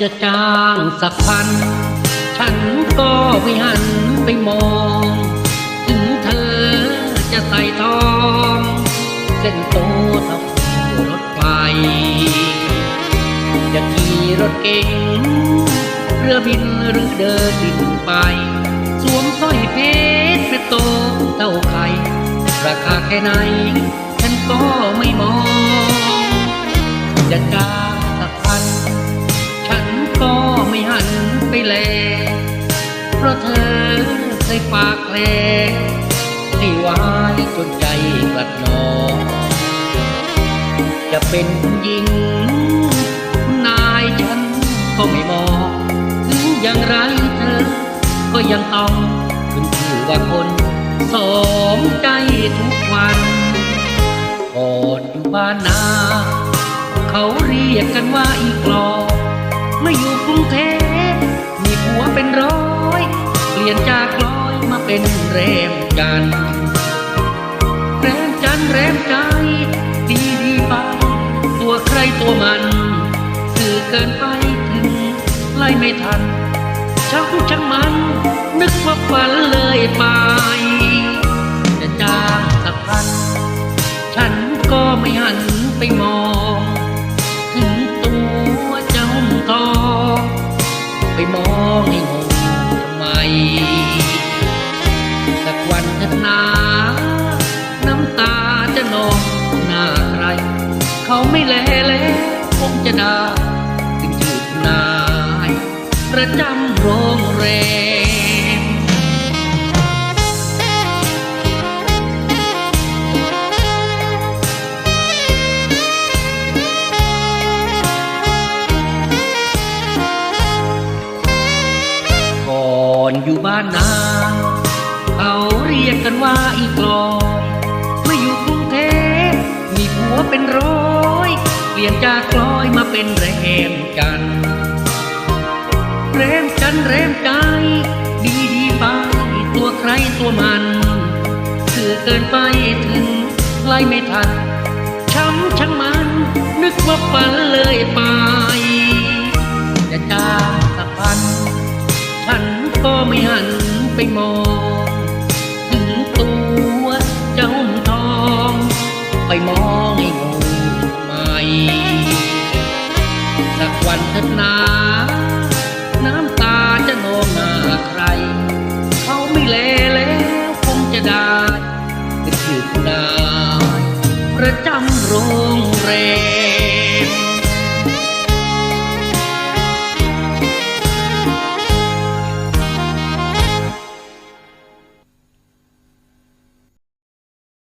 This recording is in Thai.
จะจ้างสักพัน ฉันก็ไม่หันไปมอง ถึงเธอจะใส่ทอง เส้นโตท่ารถไฟจะขี่รถเก๋งเรือบินหรือเดินบินไป สวมสร้อยเพชรเพชรโตเท่าไข่ราคาแค่ไหน ฉันก็ไม่มองจะจ้าง แล เพราะเธอเคยฝากแผลให้ไว้จนใจกัดหนองจะเป็นผู้หญิง นายฉันก็ไม่มองถึงอย่างไรเธอ ก็ยังต้องขึ้นชื่อว่าคนสมใจทุกวันกอนอยู่บ้านนา เขาเรียกกันว่าอีกลอเมื่ออยู่กรุงเทพ วเป็นร้อย เปลี่ยนจากลอยมาเป็นแรมจันทร์แรมจันทร์แรมใจ ดีดีไป ตัวใครตัวมัน สื่อเกินไปถึงไล่ไม่ทันช่างช่างมัน นึกว่าฝันเลยไปจะจ้างสักพัน ฉันก็ไม่หันไปมอง นา น้ำตาจะนองหน้าใคร เขาไม่แลแลคงจะได้ถึงชื่อคุณนาย ประจำโรงแรมก่อนอยู่บ้านนา รียกกันว่าอีกลอยเมื่ออยู่กรุงเทพมีผัวเป็นร้อย เปลี่ยนจากลอยมาเป็นแรมจันทร์แรมจันทร์แรมใจ ดีดีไปตัวใครตัวมันคือเกินไปถึงไล่ไม่ทันช้ำช่างมัน นึกว่าฝันเลยไปจะจางสักพัน ฉันก็ไม่หันไปมอง ไปมองให้งงใหม่สักวันเถิดนาน้ำตาจะโนองหน้าใคร เขาไม่เลแล้วคงจะได้จะถึงได้ประจำโรงแรม